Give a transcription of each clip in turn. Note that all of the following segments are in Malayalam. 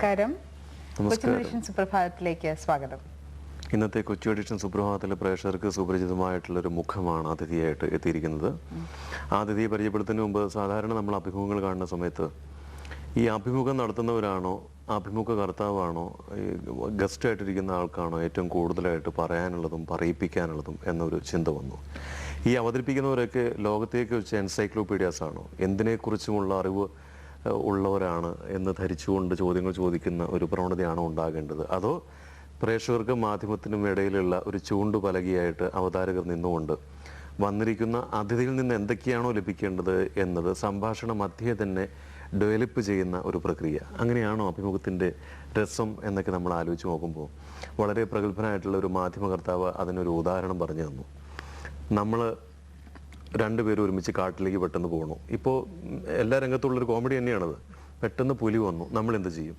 നമസ്കാരം. കൊച്ചിൻ സുപ്രഭാതത്തിലേക്ക് സ്വാഗതം. ഇന്നത്തെ കൊച്ചി എഡിഷൻ സുപ്രഭാതത്തിലെ പ്രേക്ഷകർക്ക് സുപരിചിതമായിട്ടുള്ളൊരു മുഖമാണ് അതിഥിയായിട്ട് എത്തിയിരിക്കുന്നത്. ആ അതിഥിയെ പരിചയപ്പെടുത്തുന്നതിന് മുമ്പ് സാധാരണ നമ്മൾ അഭിമുഖങ്ങൾ കാണുന്ന സമയത്ത് ഈ അഭിമുഖം നടത്തുന്നവരാണോ അഭിമുഖ കർത്താവാണോ ഈ ഗസ്റ്റായിട്ടിരിക്കുന്ന ആൾക്കാണോ ഏറ്റവും കൂടുതലായിട്ട് പറയാനുള്ളതും പറയിപ്പിക്കാനുള്ളതും എന്നൊരു ചിന്ത വന്നു. ഈ അവതരിപ്പിക്കുന്നവരൊക്കെ ലോകത്തേക്ക് വെച്ച് എൻസൈക്ലോപീഡിയാസ് ആണോ? എന്തിനെക്കുറിച്ചുമുള്ള അറിവ് ഉള്ളവരാണ് എന്ന് ധരിച്ചുകൊണ്ട് ചോദ്യങ്ങൾ ചോദിക്കുന്ന ഒരു പ്രവണതയാണോ ഉണ്ടാകേണ്ടത്? അതോ പ്രേക്ഷകർക്കും മാധ്യമത്തിനും ഇടയിലുള്ള ഒരു ചൂണ്ടു ചൂണ്ടുപലകയായിട്ട് അവതാരകർ നിന്നുകൊണ്ട് വന്നിരിക്കുന്ന അതിഥിയിൽ നിന്ന് എന്തൊക്കെയാണോ ലഭിക്കേണ്ടത് എന്നത് സംഭാഷണ മധ്യേ തന്നെ ഡെവലപ്പ് ചെയ്യുന്ന ഒരു പ്രക്രിയ. അങ്ങനെയാണോ അഭിമുഖത്തിന്റെ രസം എന്നൊക്കെ നമ്മൾ ആലോചിച്ച് നോക്കുമ്പോൾ വളരെ പ്രഗത്ഭനായിട്ടുള്ള ഒരു മാധ്യമകർത്താവ് അതിനൊരു ഉദാഹരണം പറഞ്ഞു തന്നു. നമ്മൾ രണ്ടുപേരും ഒരുമിച്ച് കാട്ടിലേക്ക് പെട്ടെന്ന് പോകണു ഇപ്പോൾ എല്ലാ രംഗത്തുള്ളൊരു കോമഡി തന്നെയാണത്. പെട്ടെന്ന് പുലി വന്നു. നമ്മൾ എന്ത് ചെയ്യും?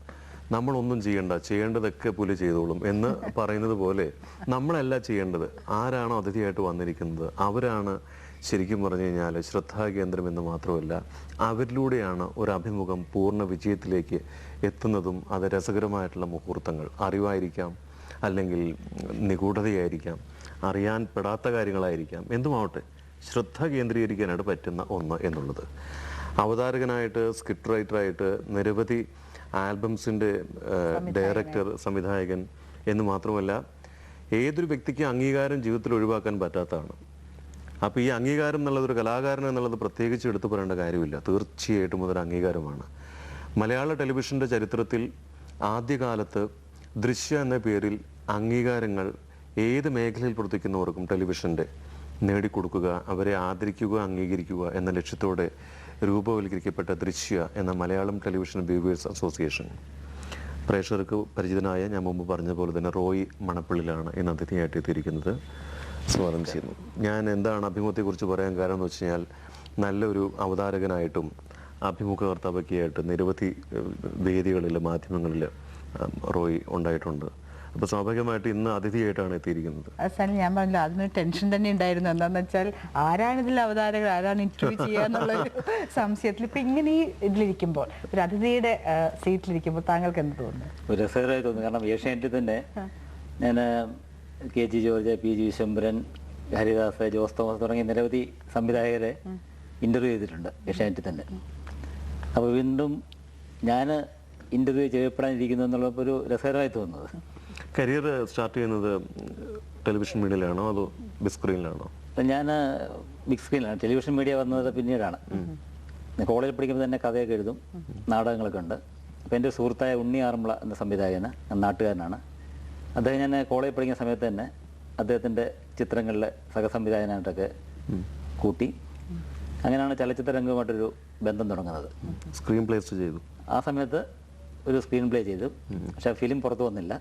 നമ്മളൊന്നും ചെയ്യണ്ട. ചെയ്യേണ്ടതൊക്കെ പുലി ചെയ്തോളും എന്ന് പറയുന്നത് പോലെ നമ്മളല്ല ചെയ്യേണ്ടത്. ആരാണോ അതിഥിയായിട്ട് വന്നിരിക്കുന്നത്? അവരാണ് ശരിക്കും പറഞ്ഞു കഴിഞ്ഞാൽ ശ്രദ്ധാകേന്ദ്രം എന്ന് മാത്രമല്ല അവരിലൂടെയാണ് ഒരു അഭിമുഖം പൂർണ വിജയത്തിലേക്ക് എത്തുന്നതും അത് രസകരമായിട്ടുള്ള മുഹൂർത്തങ്ങൾ. അറിവായിരിക്കാം അല്ലെങ്കിൽ നിഗൂഢതയായിരിക്കാം അറിയാൻ പെടാത്ത കാര്യങ്ങളായിരിക്കാം. എന്തുമാവട്ടെ ശ്രദ്ധ കേന്ദ്രീകരിക്കാനായിട്ട് പറ്റുന്ന ഒന്ന് എന്നുള്ളത്. അവതാരകനായിട്ട് സ്ക്രിപ്റ്റ് റൈറ്ററായിട്ട് നിരവധി ആൽബംസിന്റെ ഡയറക്ടർ സംവിധായകൻ എന്ന് മാത്രമല്ല ഏതൊരു വ്യക്തിക്കും അംഗീകാരം ജീവിതത്തിൽ ഒഴിവാക്കാൻ പറ്റാത്തതാണ്. അപ്പോൾ ഈ അംഗീകാരം എന്നുള്ളത് ഒരു കലാകാരൻ എന്നുള്ളത് പ്രത്യേകിച്ച് എടുത്തു പറയേണ്ട കാര്യമില്ല. തീർച്ചയായിട്ടും അതൊരു അംഗീകാരമാണ്. മലയാള ടെലിവിഷന്റെ ചരിത്രത്തിൽ ആദ്യകാലത്ത് ദൃശ്യ എന്ന പേരിൽ അംഗീകാരങ്ങൾ ഏത് മേഖലയിൽ പ്രവർത്തിക്കുന്നവർക്കും ടെലിവിഷന്റെ നേടിക്കൊടുക്കുക അവരെ ആദരിക്കുക അംഗീകരിക്കുക എന്ന ലക്ഷ്യത്തോടെ രൂപവൽക്കരിക്കപ്പെട്ട ദൃശ്യ എന്ന മലയാളം ടെലിവിഷൻ വ്യൂവേഴ്സ് അസോസിയേഷൻ. പ്രേക്ഷകർക്ക് പരിചിതനായ ഞാൻ മുമ്പ് പറഞ്ഞ പോലെ തന്നെ റോയ് മണപ്പള്ളിലാണ് ഇന്ന് അതിഥിയായിട്ട് എത്തിയിരിക്കുന്നത്. സ്വാഗതം ചെയ്യുന്നു. ഞാൻ എന്താണ് അഭിമുഖത്തെക്കുറിച്ച് പറയാൻ കാരണം എന്ന് വെച്ച് കഴിഞ്ഞാൽ നല്ലൊരു അവതാരകനായിട്ടും അഭിമുഖകർത്താവൊക്കെയായിട്ട് നിരവധി വേദികളിൽ മാധ്യമങ്ങളിൽ റോയ് ഉണ്ടായിട്ടുണ്ട്. അപ്പോൾ സ്വാഭാവികമായിട്ട് ഇന്ന് അതിഥിയായിട്ടാണ് എത്തിയിരിക്കുന്നത്. അവസാനം ഞാൻ പറഞ്ഞല്ലോ അതിനൊരു ടെൻഷൻ തന്നെ ഉണ്ടായിരുന്നു. എന്താന്ന് വെച്ചാൽ ആരാണ് ഇതിൽ അവതാരകർ ആരാണ് ഇന്റർവ്യൂ ചെയ്യുക എന്നുള്ള സംശയത്തിൽ ഇപ്പൊ ഇങ്ങനെ ഈ ഇതിലിരിക്കുമ്പോൾ ഒരു അതിഥിയുടെ സീറ്റിലിരിക്കുമ്പോൾ താങ്കൾക്ക് എന്ത് തോന്നുന്നു? ഒരു രസകരമായി തോന്നുന്നു. കാരണം ഏഷ്യാനെറ്റിൽ തന്നെ ഞാൻ K G George P G Vishwambharan Haridas Jose Thomas തുടങ്ങിയ നിരവധി സംവിധായകരെ ഇന്റർവ്യൂ ചെയ്തിട്ടുണ്ട് ഏഷ്യാനെറ്റിൽ തന്നെ. അപ്പോൾ വീണ്ടും ഞാൻ ഇന്റർവ്യൂ ചെയ്യപ്പെടാനിരിക്കുന്നു എന്നുള്ള ഒരു രസകരമായി തോന്നുന്നത്. കരിയർ സ്റ്റാർട്ട് ചെയ്യുന്നത് ടെലിവിഷൻ മീഡിയയിലാണോ അതോ ബിഗ് സ്ക്രീനിലാണോ? ഞാൻ ബിഗ് സ്ക്രീനിലാണ്. ടെലിവിഷൻ മീഡിയ വന്നത് പിന്നീടാണ്. കോളേജിൽ പഠിക്കുമ്പോൾ തന്നെ കഥയൊക്കെ എഴുതും നാടകങ്ങളൊക്കെ ഉണ്ട്. അപ്പോൾ എന്റെ സുഹൃത്തായ ഉണ്ണി ആറന്മുള എന്ന സംവിധായകന് നാട്ടുകാരനാണ്. അദ്ദേഹം ഞാൻ കോളേജിൽ പഠിക്കുന്ന സമയത്ത് തന്നെ അദ്ദേഹത്തിന്റെ ചിത്രങ്ങളിലെ സഹസംവിധായകനായിട്ടൊക്കെ കൂട്ടി. അങ്ങനെയാണ് ചലച്ചിത്ര രംഗവുമായിട്ടൊരു ബന്ധം തുടങ്ങുന്നത്. സ്ക്രീൻ പ്ലേസ് ചെയ്തു. ആ സമയത്ത് ഒരു സ്ക്രീൻ പ്ലേ ചെയ്തു. പക്ഷെ ഫിലിം പുറത്തു വന്നില്ല.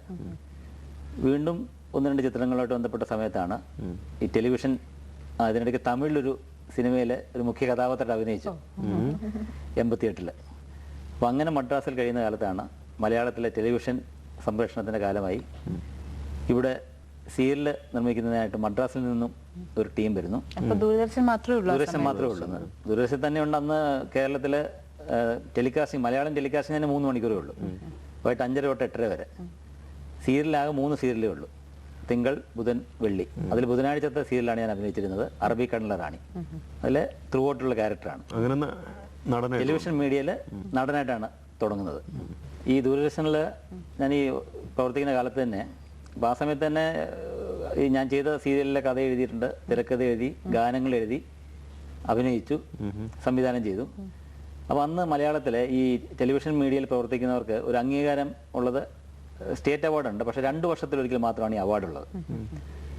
വീണ്ടും ഒന്ന് രണ്ട് ചിത്രങ്ങളുമായിട്ട് ബന്ധപ്പെട്ട സമയത്താണ് ഈ ടെലിവിഷൻ അതിനിടയ്ക്ക് തമിഴിലൊരു സിനിമയിലെ ഒരു മുഖ്യ കഥാപാത്രത്തെ അഭിനയിച്ചു. എൺപത്തിയെട്ടിൽ. അപ്പം അങ്ങനെ മദ്രാസിൽ കഴിയുന്ന കാലത്താണ് മലയാളത്തിലെ ടെലിവിഷൻ സംപ്രേഷണത്തിന്റെ കാലമായി. ഇവിടെ സീരിയൽ നിർമ്മിക്കുന്നതിനായിട്ട് മദ്രാസിൽ നിന്നും ഒരു ടീം വരുന്നു. ദൂരദർശൻ മാത്രമേ ഉള്ളൂ ദൂരദർശൻ മാത്രമേ ഉള്ളൂ. ദൂരദർശൻ തന്നെ ഉണ്ട് അന്ന് കേരളത്തിലെ ടെലികാസ്റ്റിംഗ് മലയാളം ടെലികാസ്റ്റിംഗ് തന്നെ മൂന്ന് മണിക്കൂറേ ഉള്ളൂ. വൈകിട്ട് അഞ്ചര തൊട്ട് എട്ടര വരെ. സീരിയലാകെ മൂന്ന് സീരിയലേ ഉള്ളൂ. തിങ്കൾ ബുധൻ വെള്ളി. അതിൽ ബുധനാഴ്ചത്തെ സീരിയലാണ് ഞാൻ അഭിനയിച്ചിരുന്നത്. അറബി കണ്ണല റാണി. അതിൽ ത്രൂ ഔട്ടുള്ള ക്യാരക്ടറാണ്. ടെലിവിഷൻ മീഡിയയിൽ നടനായിട്ടാണ് തുടങ്ങുന്നത്. ഈ ദൂരദർശനിൽ ഞാൻ ഈ പ്രവർത്തിക്കുന്ന കാലത്ത് തന്നെ അപ്പോൾ ആ സമയത്ത് തന്നെ ഈ ഞാൻ ചെയ്ത സീരിയലിലെ കഥ എഴുതിയിട്ടുണ്ട്. തിരക്കഥ എഴുതി ഗാനങ്ങൾ എഴുതി അഭിനയിച്ചു സംവിധാനം ചെയ്തു. അപ്പോൾ അന്ന് മലയാളത്തിലെ ഈ ടെലിവിഷൻ മീഡിയയിൽ പ്രവർത്തിക്കുന്നവർക്ക് ഒരു അംഗീകാരം ഉള്ളത് സ്റ്റേറ്റ് അവാർഡുണ്ട്. പക്ഷേ രണ്ട് വർഷത്തിലൊരിക്കൽ മാത്രമാണ് ഈ അവാർഡ് ഉള്ളത്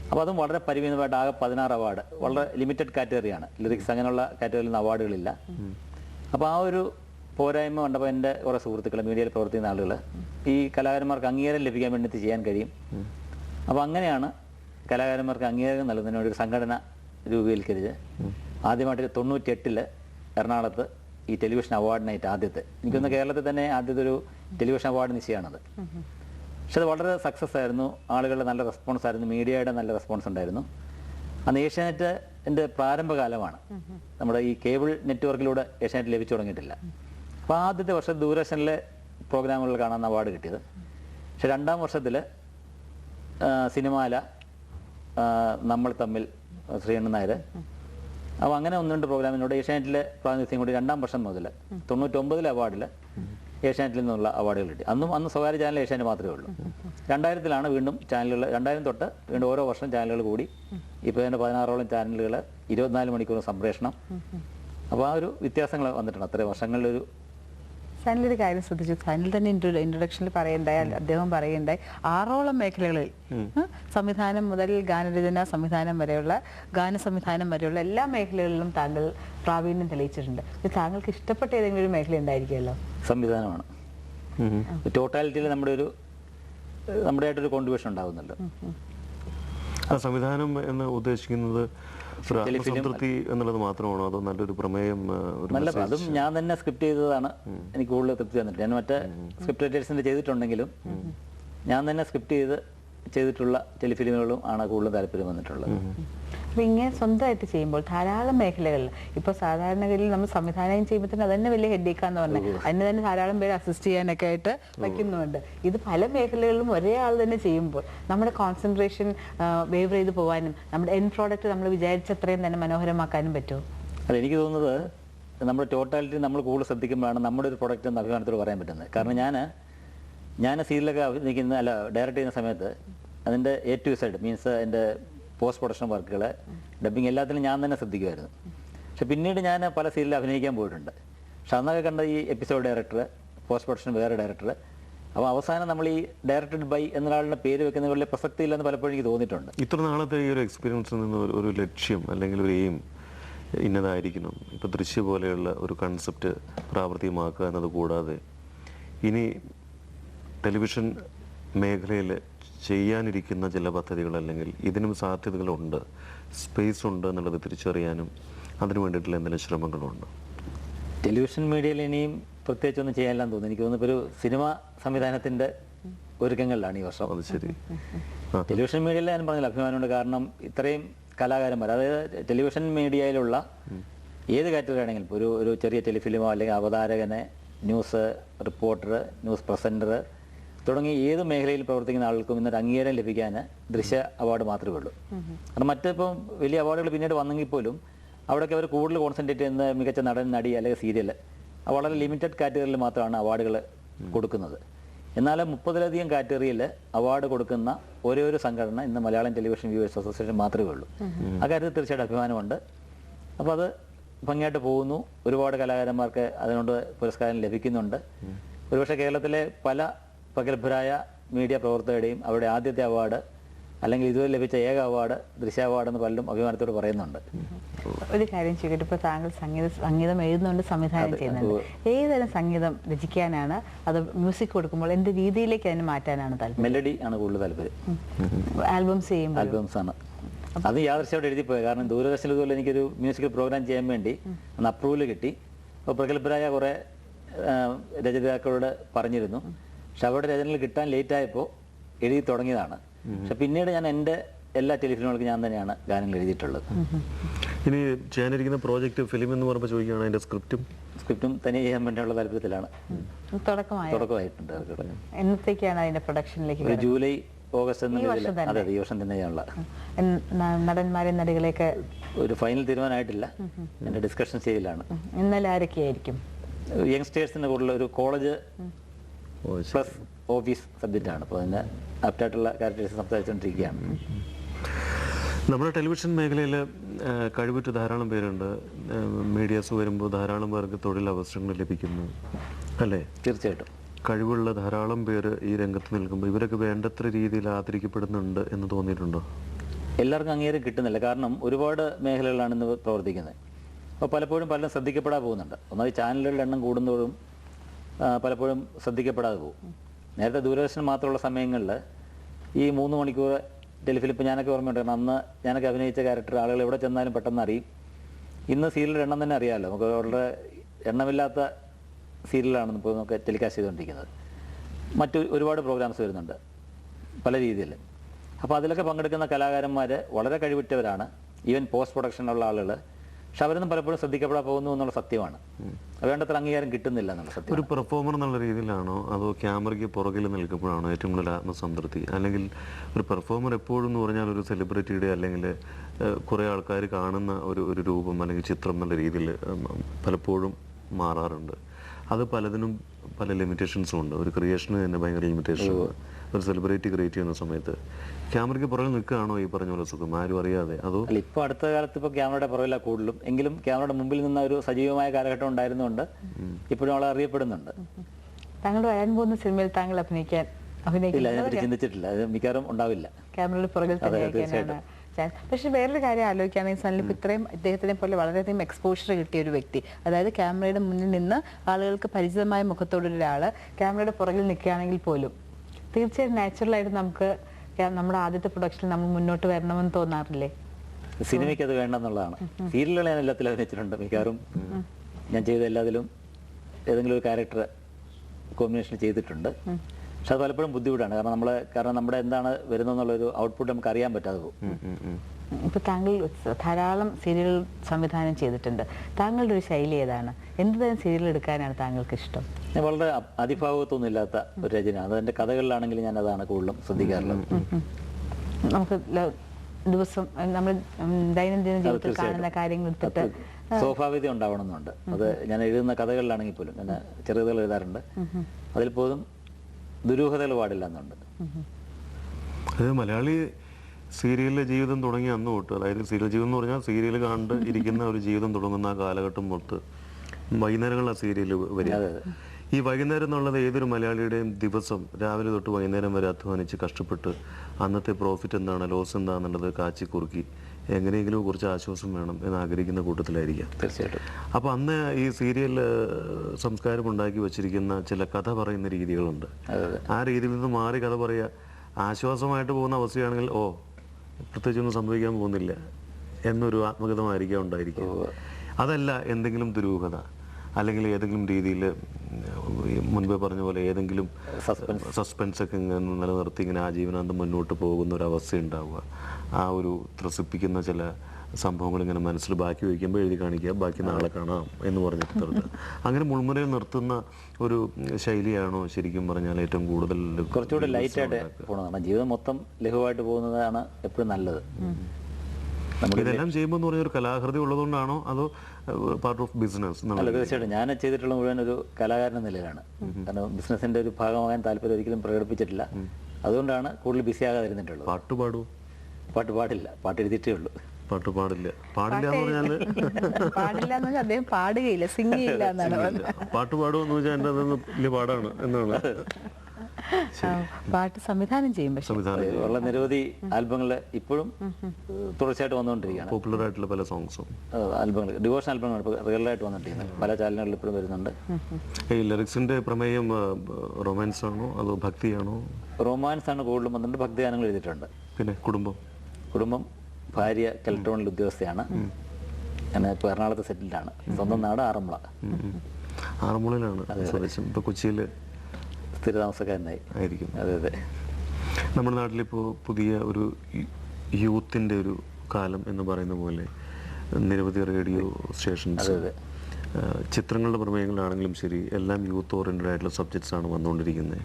അപ്പോൾ അതും വളരെ പരിമിതമായിട്ട് ആകെ പതിനാറ് അവാർഡ്. വളരെ ലിമിറ്റഡ് കാറ്റഗറിയാണ്. ലിറിക്സ് അങ്ങനെയുള്ള കാറ്റഗറിയിൽ നിന്ന് അവാർഡുകളില്ല. അപ്പോൾ ആ ഒരു പോരായ്മ കണ്ടപ്പോൾ എന്റെ കുറേ സുഹൃത്തുക്കൾ മീഡിയയിൽ പ്രവർത്തിക്കുന്ന ആളുകൾ ഈ കലാകാരന്മാർക്ക് അംഗീകാരം ലഭിക്കാൻ വേണ്ടി ചെയ്യാൻ കഴിയും. അപ്പോൾ അങ്ങനെയാണ് കലാകാരന്മാർക്ക് അംഗീകാരം നൽകുന്നതിന് വേണ്ടി ഒരു സംഘടന രൂപീകരിക്കരുത് ആദ്യമായിട്ട് തൊണ്ണൂറ്റി എട്ടിൽ എറണാകുളത്ത് ഈ ടെലിവിഷൻ അവാർഡ് നൈറ്റ് ആദ്യത്തെ. എനിക്കൊന്ന് കേരളത്തിൽ തന്നെ ആദ്യത്തെ ഒരു ടെലിവിഷൻ അവാർഡ് നിശ്ചയമാണത്. പക്ഷെ അത് വളരെ സക്സസ് ആയിരുന്നു. ആളുകളുടെ നല്ല റെസ്പോൺസ് ആയിരുന്നു. മീഡിയയുടെ നല്ല റെസ്പോൺസ് ഉണ്ടായിരുന്നു. അന്ന് ഏഷ്യാനെറ്റിന്റെ പ്രാരംഭകാലമാണ്. നമ്മുടെ ഈ കേബിൾ നെറ്റ്വർക്കിലൂടെ ഏഷ്യാനെറ്റ് ലഭിച്ചു തുടങ്ങിയിട്ടില്ല. അപ്പോൾ ആദ്യത്തെ വർഷം ദൂരദർശനിലെ പ്രോഗ്രാമുകളിൽ കാണാൻ അവാർഡ് കിട്ടിയത്. പക്ഷെ രണ്ടാം വർഷത്തിൽ സിനിമാല നമ്മൾ തമ്മിൽ ശ്രീകണ്ഠൻ നായർ അപ്പോൾ അങ്ങനെ ഒന്ന് രണ്ട് പ്രോഗ്രാമിനോട് ഏഷ്യാനെറ്റിലെ പ്രാതിനിധ്യം കൂടി രണ്ടാം വർഷം മുതൽ തൊണ്ണൂറ്റൊമ്പതിലെ അവാർഡിൽ ഏഷ്യാനെറ്റിൽ നിന്നുള്ള അവാർഡുകൾ കിട്ടി. അന്നും അന്ന് സ്വകാര്യ ചാനൽ ഏഷ്യാനെറ്റ് മാത്രമേ ഉള്ളൂ. രണ്ടായിരത്തിലാണ് വീണ്ടും ചാനലുകൾ രണ്ടായിരം തൊട്ട് വീണ്ടും ഓരോ വർഷം ചാനലുകൾ കൂടി. ഇപ്പോൾ തന്നെ പതിനാറോളം ചാനലുകൾ ഇരുപത്തിനാല് മണിക്കൂർ സംപ്രേഷണം. അപ്പോൾ ആ ഒരു വ്യത്യാസങ്ങൾ വന്നിട്ടുണ്ട്. അത്രയും വർഷങ്ങളിലൊരു സനിലൊരു കാര്യം ശ്രദ്ധിച്ചു. ഫൈനൽ തന്നെ ഇൻട്രൊഡക്ഷനിൽ പറയണ്ടായി അദ്ദേഹം പറയണ്ടായി. ആറോളം മേഖലകളിൽ സംവിധാനം മുതൽ ഗാനരചന സംവിധാനം വരെയുള്ള ഗാന സംവിധാനം വരെയുള്ള എല്ലാ മേഖലകളിലും താങ്കൾ പ്രാവീണ്യം തെളിയിച്ചിട്ടുണ്ട്. ഇത് താങ്കൾക്ക് ഇഷ്ടപ്പെട്ട ഏതെങ്കിലും ഒരു മേഖല ഉണ്ടായിരിക്കുമല്ലോ സംവിധാനമാണ്. ടോട്ടാലിറ്റിയിൽ നമ്മുടെ ഒരു നമ്മുടെ ആയിട്ടൊരു കോൺട്രിബ്യൂഷൻ ഉണ്ടാകുന്നുണ്ട് ആ സംവിധാനം എന്ന് ഉദ്ദേശിക്കുന്നത് ആത്മസംതൃപ്തി എന്നുള്ളത് മാത്രമാണോ? അതോ നല്ലൊരു പ്രമേയം നല്ല അതും ഞാൻ തന്നെ സ്ക്രിപ്റ്റ് ചെയ്തതാണ്. എനിക്ക് കൂടുതൽ തൃപ്തി തന്നിട്ട് ഞാൻ മറ്റേ സ്ക്രിപ്റ്റ് റൈറ്റേഴ്സിന്റെ ചെയ്തിട്ടുണ്ടെങ്കിലും ഞാൻ തന്നെ സ്ക്രിപ്റ്റ് ചെയ്ത് ചെയ്തിട്ടുള്ള ടെലിഫിലിമുകളും ആണ് കൂടുതൽ താല്പര്യം വന്നിട്ടുള്ളത്. അപ്പൊ ഇങ്ങനെ സ്വന്തമായിട്ട് ചെയ്യുമ്പോൾ ധാരാളം മേഖലകളിൽ ഇപ്പൊ സാധാരണഗതിയിൽ നമ്മൾ സംവിധാനം ചെയ്യുമ്പോൾ തന്നെ അത് തന്നെ വലിയ ഹെഡേക്കാന്ന് പറഞ്ഞത് അതിന് തന്നെ ധാരാളം പേര് അസിസ്റ്റ് ചെയ്യാനൊക്കെ ആയിട്ട് വയ്ക്കുന്നുണ്ട്. ഇത് പല മേഖലകളിലും ഒരേ ആൾ തന്നെ ചെയ്യുമ്പോൾ നമ്മുടെ കോൺസെൻട്രേഷൻ വേവ് ചെയ്ത് പോകാനും നമ്മുടെ എൻ പ്രോഡക്റ്റ് നമ്മൾ വിചാരിച്ചത്രയും തന്നെ മനോഹരമാക്കാനും പറ്റുമോ? അല്ല എനിക്ക് തോന്നുന്നത് നമ്മുടെ ടോട്ടാലിറ്റി നമ്മൾ കൂടുതൽ ശ്രദ്ധിക്കുമ്പോഴാണ് നമ്മുടെ ഒരു പ്രൊഡക്റ്റ് എന്ന് അഭിമാനത്തോട് പറയാൻ പറ്റുന്നത്. കാരണം ഞാൻ ഞാൻ സീരിയലൊക്കെ അഭിനയിക്കുന്ന അല്ല ഡയറക്റ്റ് ചെയ്യുന്ന സമയത്ത് അതിന്റെ എ ടു സൈഡ് മീൻസ് എന്റെ പോസ്റ്റ് പ്രൊഡക്ഷൻ വർക്കുകൾ ഡബിങ് എല്ലാത്തിനും ഞാൻ തന്നെ ശ്രദ്ധിക്കുമായിരുന്നു. പക്ഷെ പിന്നീട് ഞാൻ പല സീരിയലിൽ അഭിനയിക്കാൻ പോയിട്ടുണ്ട്. പക്ഷെ അന്നൊക്കെ കണ്ട ഈ എപ്പിസോഡ് ഡയറക്ടർ പോസ്റ്റ് പ്രൊഡക്ഷൻ വേറെ ഡയറക്ടർ അപ്പോൾ അവസാനം നമ്മൾ ഈ ഡയറക്ടഡ് ബൈ എന്നൊരാളുടെ പേര് വെക്കുന്ന വലിയ പ്രസക്തി ഇല്ലെന്ന് പലപ്പോഴും എനിക്ക് തോന്നിയിട്ടുണ്ട്. ഇത്ര നാളത്തെ ഈ ഒരു എക്സ്പീരിയൻസിൽ നിന്ന് ഒരു ലക്ഷ്യം അല്ലെങ്കിൽ ഒരു എയിം ഇന്നതായിരിക്കണം. ഇപ്പോൾ ദൃശ്യ പോലെയുള്ള ഒരു കൺസെപ്റ്റ് പ്രാവർത്തികമാക്കുക എന്നത് കൂടാതെ ഇനി ടെലിവിഷൻ മേഖലയിൽ ചെയ്യാനിരിക്കുന്ന ചില പദ്ധതികൾ അല്ലെങ്കിൽ ഇതിനും സാധ്യതകളുണ്ട് സ്പേസ് ഉണ്ട് എന്നുള്ളത് തിരിച്ചറിയാനും അതിനു വേണ്ടിയിട്ടുള്ള എന്തെങ്കിലും ശ്രമങ്ങളുണ്ട്. ടെലിവിഷൻ മീഡിയയിൽ ഇനിയും പ്രത്യേകിച്ചൊന്നും ചെയ്യാനില്ലെന്ന് തോന്നുന്നു. എനിക്ക് തോന്നുന്നു ഒരു സിനിമ സംവിധാനത്തിന്റെ ഒരുക്കങ്ങളിലാണ് ഈ വർഷം. അത് ശരി. ടെലിവിഷൻ മീഡിയയിൽ ഞാൻ പറഞ്ഞില്ല അഭിമാനമുണ്ട്. കാരണം ഇത്രയും കലാകാരന്മാർ അതായത് ടെലിവിഷൻ മീഡിയയിലുള്ള ഏത് കാറ്റഗറി ആണെങ്കിലും ഒരു ഒരു ചെറിയ ടെലിഫിലിമോ അല്ലെങ്കിൽ അവതാരകനെ ന്യൂസ് റിപ്പോർട്ടർ ന്യൂസ് പ്രസന്റർ തുടങ്ങി ഏത് മേഖലയിൽ പ്രവർത്തിക്കുന്ന ആൾക്കും ഇന്നൊരു അംഗീകാരം ലഭിക്കാൻ ദൃശ്യ അവാർഡ് മാത്രമേ ഉള്ളൂ. കാരണം മറ്റിപ്പം വലിയ അവാർഡുകൾ പിന്നീട് വന്നെങ്കിൽ പോലും അവിടെയൊക്കെ അവർ കൂടുതൽ കോൺസെൻട്രേറ്റ് ചെയ്യുന്ന മികച്ച നടൻ നടി അല്ലെങ്കിൽ സീരിയൽ വളരെ ലിമിറ്റഡ് കാറ്റഗറിയിൽ മാത്രമാണ് അവാർഡുകൾ കൊടുക്കുന്നത്. എന്നാൽ മുപ്പതിലധികം കാറ്റഗറിയിൽ അവാർഡ് കൊടുക്കുന്ന ഒരേ ഒരു സംഘടന ഇന്ന് മലയാളം ടെലിവിഷൻ വ്യൂവേഴ്സ് അസോസിയേഷൻ മാത്രമേ ഉള്ളൂ. അക്കാര്യത്തിൽ തീർച്ചയായിട്ടും അഭിമാനമുണ്ട്. അപ്പോൾ അത് ഭംഗിയായിട്ട് പോകുന്നു. ഒരുപാട് കലാകാരന്മാർക്ക് അതിനോട് പുരസ്കാരം ലഭിക്കുന്നുണ്ട്. ഒരുപക്ഷെ കേരളത്തിലെ പല പ്രഗത്ഭരായ മീഡിയ പ്രവർത്തകരുടെയും അവരുടെ ആദ്യത്തെ അവാർഡ് അല്ലെങ്കിൽ ഇതുവരെ ലഭിച്ച ഏക അവാർഡ് ദൃശ്യ അവാർഡ് എന്ന് പലരും അഭിമാനത്തോട് പറയുന്നുണ്ട്. ഒരു കാര്യം ചെയ്തിട്ട് ഇപ്പൊ താങ്കൾ സംഗീത സംഗീതം എഴുതുന്നുണ്ട് സംവിധാനം ചെയ്യുന്നുണ്ട്. ഏതുതരം സംഗീതം രചിക്കാനാണ്? അത് മ്യൂസിക് കൊടുക്കുമ്പോൾ എന്ത് രീതിയിലേക്ക് അതിനെ മാറ്റാനാണ് താല്പര്യം? മെലഡി ആണ് കൂടുതൽ താല്പര്യം. ആൽബംസ് ചെയ്യുമ്പോൾ ആൽബംസ് ആണ്. അത് യാദൃശ്യമായിട്ട് എഴുതിപ്പോയി. കാരണം ദൂരദർശനിൽ ഇതുപോലെ എനിക്കൊരു മ്യൂസിക്കൽ പ്രോഗ്രാം ചെയ്യാൻ വേണ്ടി അന്ന് അപ്രൂവൽ കിട്ടി. അപ്പോൾ പ്രഗത്ഭരായ കുറേ രചയിതാക്കളോട് പറഞ്ഞിരുന്നു. പക്ഷെ അവരുടെ രചനകൾ കിട്ടാൻ ലേറ്റ് ആയപ്പോൾ എഴുതി തുടങ്ങിയതാണ്. പക്ഷെ പിന്നീട് ഞാൻ എന്റെ എല്ലാ ടെലിഫിലിമുകൾക്കും ഞാൻ തന്നെയാണ് ഗാനങ്ങൾ എഴുതിയിട്ടുള്ളത്. ഇനി ചെയ്യാനിരിക്കുന്ന പ്രോജക്റ്റ് ഫിലിം എന്ന് പറയുമ്പോൾ ചോദിക്കുകയാണ് അതിന്റെ സ്ക്രിപ്റ്റും? സ്ക്രിപ്റ്റും തന്നെ ചെയ്യാൻ വേണ്ടിയുള്ള താല്പര്യത്തിലാണ്. തുടക്കമായ? തുടക്കമായിട്ടുണ്ട് എന്നത്തേക്കാണ് അതിന്റെ പ്രൊഡക്ഷനിലേക്ക് ജൂലൈ ഓഗസ്റ്റ് അതെ ഈ വർഷം തന്നെ ചെയ്യാനുള്ള. നടന്മാരെ നടികളെയൊക്കെ ഒരു ഫൈനൽ തീരുമാനമായിട്ടില്ല. എന്റെ ഡിസ്കഷൻ സ്റ്റേജിലാണ് ഇന്നലെ ആരൊക്കെയായിരിക്കും? യങ്സ്റ്റേഴ്സിന്റെ കൂടുതൽ ഒരു കോളേജ്. പ്ലസ് ഓഫീസ് സബ്ജക്റ്റാണ് അപ്പോൾ അതിന് ആപ്റ്റായിട്ടുള്ള ക്യാരക്ടേഴ്സ് സംസാരിച്ചുകൊണ്ടിരിക്കുകയാണ് നമ്മുടെ ടെലിവിഷൻ മേഖലയിൽ കഴിവുറ്റ ധാരാളം പേരുണ്ട്. മീഡിയാസ് വരുമ്പോൾ ധാരാളം പേർക്ക് തൊഴിലവസരങ്ങൾ ലഭിക്കുന്നു. അല്ലേ? തീർച്ചയായിട്ടും. കഴിവുള്ള ധാരാളം പേര് ഈ രംഗത്ത് നിൽക്കുമ്പോൾ ഇവരൊക്കെ വേണ്ടത്ര രീതിയിൽ ആദരിക്കപ്പെടുന്നുണ്ട് എന്ന് തോന്നിയിട്ടുണ്ടോ? എല്ലാവർക്കും അംഗീകാരം കിട്ടുന്നില്ല. കാരണം ഒരുപാട് മേഖലകളാണ് ഇന്ന് പ്രവർത്തിക്കുന്നത്. അപ്പോൾ പലപ്പോഴും പലരും ശ്രദ്ധിക്കപ്പെടാൻ പോകുന്നുണ്ട്. ഒന്നാമത് ചാനലുകളുടെ എണ്ണം കൂടുന്നതോറും ആ, പലപ്പോഴും ശ്രദ്ധിക്കപ്പെടാതെ പോകും. നേരത്തെ ദൂരദർശൻ മാത്രമുള്ള സമയങ്ങളിൽ ഈ മൂന്ന് മണിക്കൂർ ടെലിഫിലിം ഇപ്പോൾ ഞാനൊക്കെ ഓർമ്മയുണ്ട് കാരണം അന്ന് ഞാനൊക്കെ അഭിനയിച്ച ക്യാരക്ടർ ആളുകൾ എവിടെ ചെന്നാലും പെട്ടെന്ന് അറിയും. ഇന്ന് സീരിയലിന്റെ എണ്ണം തന്നെ അറിയാമല്ലോ. നമുക്ക് വളരെ എണ്ണമില്ലാത്ത സീരിയലാണ് ഇപ്പോൾ നമുക്ക് ടെലികാസ്റ്റ് ചെയ്തുകൊണ്ടിരിക്കുന്നത്. മറ്റു ഒരുപാട് പ്രോഗ്രാംസ് വരുന്നുണ്ട് പല രീതിയിൽ അപ്പോൾ അതിലൊക്കെ പങ്കെടുക്കുന്ന കലാകാരന്മാർ വളരെ കഴിവിറ്റവരാണ്. ഈവൻ പോസ്റ്റ് പ്രൊഡക്ഷനുള്ള ആളുകൾ പക്ഷെ അവരൊന്നും പലപ്പോഴും ശ്രദ്ധിക്കപ്പെടാൻ പോകുന്നു എന്നുള്ള സത്യമാണ്. വേണ്ടത്ര അംഗീകാരം കിട്ടുന്നില്ല എന്നുള്ള സത്യം ഒരു പെർഫോമർ എന്നുള്ള രീതിയിലാണോ അതോ ക്യാമറയ്ക്ക് പുറകിൽ നിൽക്കുമ്പോഴാണോ ഏറ്റവും കൂടുതൽ ആത്മസംതൃപ്തി? അല്ലെങ്കിൽ ഒരു പെർഫോമർ എപ്പോഴും എന്ന് പറഞ്ഞാൽ ഒരു സെലിബ്രിറ്റിയുടെ അല്ലെങ്കിൽ കുറേ ആൾക്കാർ കാണുന്ന ഒരു ഒരു രൂപം അല്ലെങ്കിൽ ചിത്രം എന്നുള്ള രീതിയിൽ പലപ്പോഴും മാറാറുണ്ട്. അത് പലതിനും പല ലിമിറ്റേഷൻസും ഉണ്ട്. ഒരു ക്രിയേഷന് തന്നെ ഭയങ്കര ലിമിറ്റേഷൻ ഒരു സെലിബ്രിറ്റി ക്രിയേറ്റ് ചെയ്യുന്ന സമയത്ത് ക്യാമറയ്ക്ക് പുറകിൽ നിൽക്കുകയാണോ ഈ പറഞ്ഞ പോലെ സുഖം? ആരും അറിയാതെ. അതോ? അല്ല ഇപ്പോൾ അടുത്ത കാലത്ത് ഇപ്പോൾ ക്യാമറയുടെ പുറകില്ല കൂടുതലും. എങ്കിലും ക്യാമറയുടെ മുമ്പിൽ നിന്ന ഒരു സജീവമായ കാലഘട്ടം ഉണ്ടായിരുന്നുകൊണ്ട് ഇപ്പോഴും അവളെ അറിയപ്പെടുന്നുണ്ട്. താങ്കൾ വരാൻ പോകുന്ന സിനിമയിൽ താങ്കൾ അഭിനയിക്കാൻ ഇല്ല ചിന്തിച്ചിട്ടില്ല. അത് മിക്കവാറും ഉണ്ടാവില്ല. ക്യാമറയുടെ പുറകിൽ തന്നെ പക്ഷെ വേറൊരു കാര്യം ആലോചിക്കുകയാണെങ്കിൽ സനിൽ ഇപ്പൊ ഇത്രയും ഇദ്ദേഹത്തിനെ പോലെ വളരെയധികം എക്സ്പോഷർ കിട്ടിയ ഒരു വ്യക്തി അതായത് ക്യാമറയുടെ മുന്നിൽ നിന്ന് ആളുകൾക്ക് പരിചിതമായ മുഖത്തോടൊരു ഒരാൾ ക്യാമറയുടെ പുറകിൽ നിൽക്കുകയാണെങ്കിൽ പോലും തീർച്ചയായും നാച്ചുറലായിട്ട് നമുക്ക് നമ്മുടെ ആദ്യത്തെ പ്രൊഡക്ഷനിൽ നമ്മൾ മുന്നോട്ട് വരണമെന്ന് തോന്നാറില്ലേ? സിനിമയ്ക്ക് അത് വേണ്ടെന്നുള്ളതാണ്. സീരിയലുകൾ ഞാൻ എല്ലാത്തിലും അഭിനയിച്ചിട്ടുണ്ട് മിക്കവാറും ഞാൻ ചെയ്ത എല്ലാത്തിലും ഏതെങ്കിലും ഒരു ക്യാരക്ടർ കോമ്പിനേഷൻ ചെയ്തിട്ടുണ്ട്. പക്ഷെ അത് പലപ്പോഴും ബുദ്ധിമുട്ടാണ്. കാരണം നമ്മളെ കാരണം നമ്മുടെ എന്താണ് വരുന്നതെന്നുള്ളൊരു ഔട്ട്പുട്ട് നമുക്ക് അറിയാൻ പറ്റാതെ പോകും. ഇപ്പൊ താങ്കൾ ധാരാളം സീരിയൽ സംവിധാനം ചെയ്തിട്ടുണ്ട്. താങ്കളുടെ ഒരു ശൈലി ഏതാണ്? എന്ത് തരം സീരിയൽ എടുക്കാനാണ് താങ്കൾക്ക് ഇഷ്ടം? വളരെ അതിഭാവത്വമൊന്നും ഇല്ലാത്ത ഒരു രചന അത് എന്റെ കഥകളിലാണെങ്കിൽ ഞാൻ അതാണ് കൂടുതലും ശ്രദ്ധിക്കാറുള്ളത്. നമുക്ക് ദിവസം നമ്മൾ ദൈനംദിന ജീവിതത്തിൽ കാണുന്ന കാര്യങ്ങൾ എടുത്തിട്ട് സ്വാഭാവികത ഉണ്ടാവണമെന്നുണ്ട്. അത് ഞാൻ എഴുതുന്ന കഥകളിലാണെങ്കിൽ പോലും ഞാൻ ചെറുകഥകൾ എഴുതാറുണ്ട്. അതിൽ പോലും ദുരൂഹതകൾ പാടില്ല എന്നുണ്ട്. അത് മലയാളി സീരിയലിലെ ജീവിതം തുടങ്ങിയ അന്ന് തൊട്ട് അതായത് സീരിയൽ ജീവിതം എന്ന് പറഞ്ഞാൽ സീരിയൽ കണ്ട് ഇരിക്കുന്ന ഒരു ജീവിതം തുടങ്ങുന്ന ആ കാലഘട്ടം തൊട്ട് വൈകുന്നേരങ്ങളിലാണ് സീരിയൽ വരിക. ഈ വൈകുന്നേരം എന്നുള്ളത് ഏതൊരു മലയാളിയുടെയും ദിവസം? രാവിലെ തൊട്ട് വൈകുന്നേരം വരെ അധ്വാനിച്ച് കഷ്ടപ്പെട്ട് അന്നത്തെ പ്രോഫിറ്റ് എന്താണ് ലോസ് എന്താണെന്നുള്ളത് കാച്ചി കുറുക്കി എങ്ങനെയെങ്കിലും കുറച്ച് ആശ്വാസം വേണം എന്ന് ആഗ്രഹിക്കുന്ന കൂട്ടത്തിലായിരിക്കാം. തീർച്ചയായിട്ടും. അപ്പോൾ അന്ന് ഈ സീരിയൽ സംസ്കാരം ഉണ്ടാക്കി വച്ചിരിക്കുന്ന ചില കഥ പറയുന്ന രീതികളുണ്ട്. ആ രീതിയിൽ നിന്ന് മാറി കഥ പറയുക ആശ്വാസമായിട്ട് പോകുന്ന അവസ്ഥയാണെങ്കിൽ ഓ പ്രത്യേകിച്ചൊന്നും സംഭവിക്കാൻ പോകുന്നില്ല എന്നൊരു ആത്മഗതമായിരിക്കാം ഉണ്ടായിരിക്കും അതല്ല എന്തെങ്കിലും ദുരൂഹത. അല്ലെങ്കിൽ ഏതെങ്കിലും രീതിയിൽ മുൻപേ പറഞ്ഞ പോലെ ഏതെങ്കിലും സസ്പെൻസ് ഒക്കെ ഇങ്ങനെ നിലനിർത്തി ഇങ്ങനെ ആജീവനാന്തം മുന്നോട്ട് പോകുന്ന ഒരു അവസ്ഥ ഉണ്ടാവുക. ആ ഒരു ത്രസിപ്പിക്കുന്ന ചില സംഭവങ്ങൾ ഇങ്ങനെ മനസ്സിൽ ബാക്കി വയ്ക്കുമ്പോൾ എഴുതി കാണിക്കുക ബാക്കി നാളെ കാണാം എന്ന് പറഞ്ഞിട്ട് നിർത്തുക അങ്ങനെ മുൾമുനയിൽ നിർത്തുന്ന ഒരു ശൈലിയാണോ ശരിക്കും പറഞ്ഞാൽ ഏറ്റവും കൂടുതൽ കുറച്ചുകൂടി ലൈറ്റായിട്ട് പോകണം ജീവിതം മൊത്തം ലഘുവായിട്ട് പോകുന്നതാണ് എപ്പോഴും നല്ലത്. ഇതെല്ലാം ചെയ്യുമ്പോൾ എന്ന് പറഞ്ഞ ഒരു കലാകൃതി ഉള്ളതുകൊണ്ടാണോ? അതോ പാർട്ട് ഓഫ് ബിസിനസ് അല്ല തീർച്ചയായിട്ടും. ഞാൻ ചെയ്തിട്ടുള്ള മുഴുവൻ ഒരു കലാകാരൻ എന്ന നിലയിലാണ് കാരണം ബിസിനസിന്റെ ഒരു ഭാഗമാകാൻ താല്പര്യം ഒരിക്കലും പ്രകടിപ്പിച്ചിട്ടില്ല. അതുകൊണ്ടാണ് കൂടുതൽ ബിസി ആകാതിരുന്നിട്ടുള്ളത്. പാട്ട് പാടൂ? പാട്ട് പാടില്ല. പാട്ട് എഴുതിയിട്ടേ ഉള്ളൂ. പാട്ട് പാടില്ല. പാടില്ല എന്ന് പറഞ്ഞാൽ പാടില്ല എന്ന് വെച്ചാൽ അദ്ദേഹം പാടുകയില്ല സിംഗ് ചെയ്യില്ല എന്നാണ്. പാട്ട് പാടുമെന്ന് വെച്ചാൽ എന്റെ അതൊന്ന് വലിയ പാടാണ് എന്നാണ്. പാട്ട് സംവിധാനം ചെയ്യും പക്ഷേ. സംവിധാനം ഉള്ള നിരവധി ആൽബങ്ങൾ ഇപ്പോഴും തുടർച്ചയായിട്ട് വന്നുകൊണ്ടിരിക്കുകയാണ്. പോപ്പുലർ ആയിട്ടുള്ള പല സോങ്സും. ആൽബങ്ങൾ ഡിവോഷൻ ആൽബങ്ങളാണ് ഇപ്പോൾ റിയലായിട്ട് വന്നിട്ടിരിക്കുന്നത്. പല ചാനലുകളിൽ ഇപ്പോഴും വരുന്നുണ്ട്. ഈ ലിറിക്സിന്റെ പ്രമേയം റൊമാൻസ് ആണോ അതോ ഭക്തിയാണോ? റൊമാൻസ് ആണ് കൂടുതലും വന്നിട്ട് ഭക്തിഗാനങ്ങൾ എഴുതിയിട്ടുണ്ട്. പിന്നെ കുടുംബം. കുടുംബം ഭാര്യ കെൽട്രോണിൽ ഉദ്യോഗസ്ഥയാണ്. ഞാൻ ഇപ്പോൾ എറണാകുളത്ത് സെറ്റിൽഡാണ്. സ്വന്തം നാട് ആറന്മുള. ആറന്മുളയിലാണ് ഇപ്പൊ കൊച്ചിയിൽ സ്ഥിര താമസക്കാരനായി ആയിരിക്കും അതെ അതെ. നമ്മുടെ നാട്ടിലിപ്പോൾ പുതിയ ഒരു യൂത്തിന്റെ ഒരു കാലം എന്ന് പറയുന്ന പോലെ നിരവധി റേഡിയോ സ്റ്റേഷൻസ് ചിത്രങ്ങളുടെ പ്രമേയങ്ങളാണെങ്കിലും ശരി എല്ലാം യൂത്ത് ഓറിയന്റഡ് ആയിട്ടുള്ള സബ്ജക്ട്സ് ആണ് വന്നുകൊണ്ടിരിക്കുന്നത്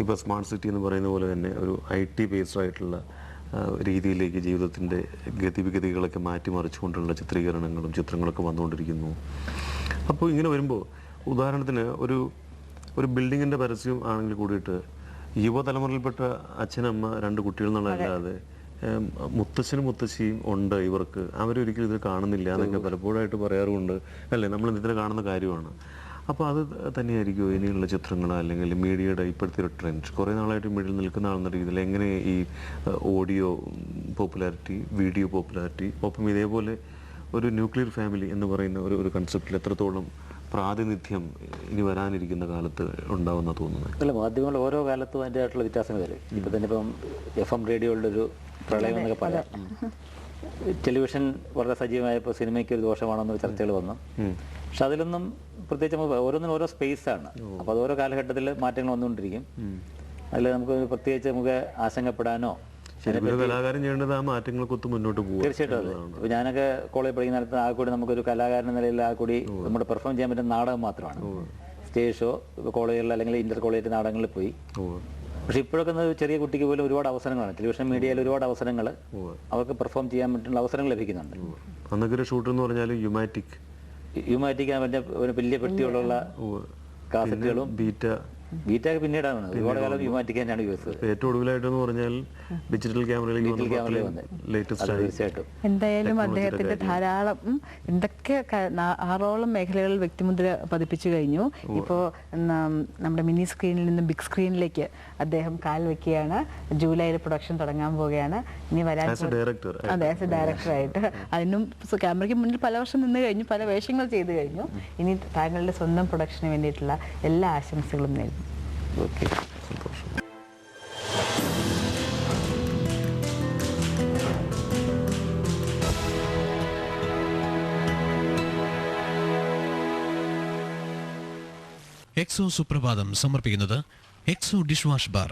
ഇപ്പോൾ സ്മാർട്ട് സിറ്റി എന്ന് പറയുന്ന പോലെ തന്നെ ഒരു ഐ ടി ബേസ്ഡ് ആയിട്ടുള്ള രീതിയിലേക്ക് ജീവിതത്തിന്റെ ഗതിവിഗതികളൊക്കെ മാറ്റിമറിച്ചുകൊണ്ടുള്ള ചിത്രീകരണങ്ങളും ചിത്രങ്ങളൊക്കെ വന്നുകൊണ്ടിരിക്കുന്നു. അപ്പോൾ ഇങ്ങനെ വരുമ്പോൾ ഉദാഹരണത്തിന് ഒരു ഒരു ബിൽഡിങ്ങിന്റെ പരസ്യം ആണെങ്കിൽ കൂടിയിട്ട് യുവതലമുറയിൽപ്പെട്ട അച്ഛനമ്മ രണ്ട് കുട്ടികൾ എന്നുള്ളതല്ലാതെ മുത്തശ്ശനും മുത്തശ്ശിയും ഉണ്ട് ഇവർക്ക്. അവരൊരിക്കലും ഇത് കാണുന്നില്ല എന്നൊക്കെ പലപ്പോഴായിട്ട് പറയാറുമുണ്ട്. അല്ലേ? നമ്മൾ ഇതിനെ കാണുന്ന കാര്യമാണ്. അപ്പോൾ അത് തന്നെയായിരിക്കും ഇനിയുള്ള ചിത്രങ്ങൾ അല്ലെങ്കിൽ മീഡിയയുടെ ഇപ്പോഴത്തെ ഒരു ട്രെൻഡ് കുറേ നാളായിട്ട് മീഡിയയിൽ നിൽക്കുന്ന ആളെന്ന രീതിയിൽ എങ്ങനെ ഈ ഓഡിയോ പോപ്പുലാരിറ്റി വീഡിയോ പോപ്പുലാരിറ്റി ഒപ്പം ഇതേപോലെ ഒരു ന്യൂക്ലിയർ ഫാമിലി എന്ന് പറയുന്ന ഒരു ഒരു കൺസെപ്റ്റിൽ എത്രത്തോളം പ്രാതിനിധ്യം ഇനി വരാനിരിക്കുന്ന കാലത്ത് ഉണ്ടാവുന്ന തോന്നുന്നത്? അല്ല മാധ്യമങ്ങൾ ഓരോ കാലത്തും അതിന്റെതായിട്ടുള്ള വ്യത്യാസങ്ങൾ വരും. ഇപ്പം തന്നെ ഇപ്പം എഫ് എം റേഡിയോയുടെ ഒരു പ്രളയം എന്നൊക്കെ പറയാം. ടെലിവിഷൻ വളരെ സജീവമായപ്പോൾ സിനിമയ്ക്ക് ഒരു ദോഷമാണെന്ന് ചർച്ചകൾ വന്നു. പക്ഷെ അതിലൊന്നും പ്രത്യേകിച്ച് നമുക്ക് ഓരോന്നിനും ഓരോ സ്പേസാണ്. ആണ് അപ്പോൾ അത് ഓരോ കാലഘട്ടത്തിൽ മാറ്റങ്ങൾ വന്നുകൊണ്ടിരിക്കും. അതിൽ നമുക്ക് പ്രത്യേകിച്ച് നമുക്ക് ആശങ്കപ്പെടാനോ ശരിക്കും ഒരു കലാകാരൻ ചെയ്യേണ്ടത് ആ മാറ്റങ്ങൾക്കൊത്ത് മുന്നോട്ട് പോകും തീർച്ചയായിട്ടും അതെ. ഇപ്പൊ ഞാനൊക്കെ കോളേജ് പഠിക്കുന്ന നടത്തുന്ന ആ കൂടി നമുക്കൊരു കലാകാരൻ എന്ന നിലയിൽ ആ കൂടി നമ്മുടെ പെർഫോം ചെയ്യാൻ പറ്റുന്ന നാടകം മാത്രമാണ്. സ്റ്റേജ് ഷോ കോളേജുകളിൽ അല്ലെങ്കിൽ ഇന്റർ കോളേജ് നാടകങ്ങളിൽ പോയി. പക്ഷെ ഇപ്പോഴൊക്കെ ചെറിയ കുട്ടിക്ക് പോലും ഒരുപാട് അവസരങ്ങളാണ്. ടെലിവിഷൻ മീഡിയയിൽ ഒരുപാട് അവസരങ്ങൾ അവർക്ക് പെർഫോം ചെയ്യാൻ പറ്റുന്ന അവസരങ്ങൾ ലഭിക്കുന്നുണ്ട്. അന്നൊക്കെ ഷൂട്ട് എന്ന് പറഞ്ഞാൽ യുമാറ്റിക്. യുമാറ്റിക് മറ്റേ ഒരു വലിയ പെട്ടിയോടുള്ള കാസറ്റുകളും ബീറ്റ. ബീറ്റൊക്കെ പിന്നീടാണ്. ഒരുപാട് കാലം തന്നെയാണ് യൂസ് ഏറ്റവും ഒടുവിലായിട്ടെന്ന് പറഞ്ഞാൽ ഡിജിറ്റൽ ക്യാമറയിലേക്ക് ലേറ്റസ്റ്റ് എന്തായാലും അദ്ദേഹത്തിന്റെ ധാരാളം എന്തൊക്കെ ആറോളം മേഖലകളിൽ വ്യക്തിമുദ്ര പതിപ്പിച്ചു കഴിഞ്ഞു. ഇപ്പോ നമ്മുടെ മിനി സ്ക്രീനിൽ നിന്ന് ബിഗ് സ്ക്രീനിലേക്ക് അദ്ദേഹം കാൽ വെക്കുകയാണ്. ജൂലൈയിൽ പ്രൊഡക്ഷൻ തുടങ്ങാൻ പോവുകയാണ്. ഇനി വരാൻ ആസ് എ ഡയറക്ടർ അതെ ആസ് എ ഡയറക്ടറായിട്ട് അതിനും ക്യാമറയ്ക്ക് മുന്നിൽ പല വർഷം നിന്ന് കഴിഞ്ഞു പല വേഷങ്ങൾ ചെയ്തു കഴിഞ്ഞു. ഇനി താങ്കളുടെ സ്വന്തം പ്രൊഡക്ഷന് വേണ്ടിയിട്ടുള്ള എല്ലാ ആശംസകളും നേരുന്നു. ഓക്കെ സന്തോഷം എക്സോ സുപ്രഭാതം സമർപ്പിക്കുന്നത് എക്സോ ഡിഷ് വാഷ് ബാർ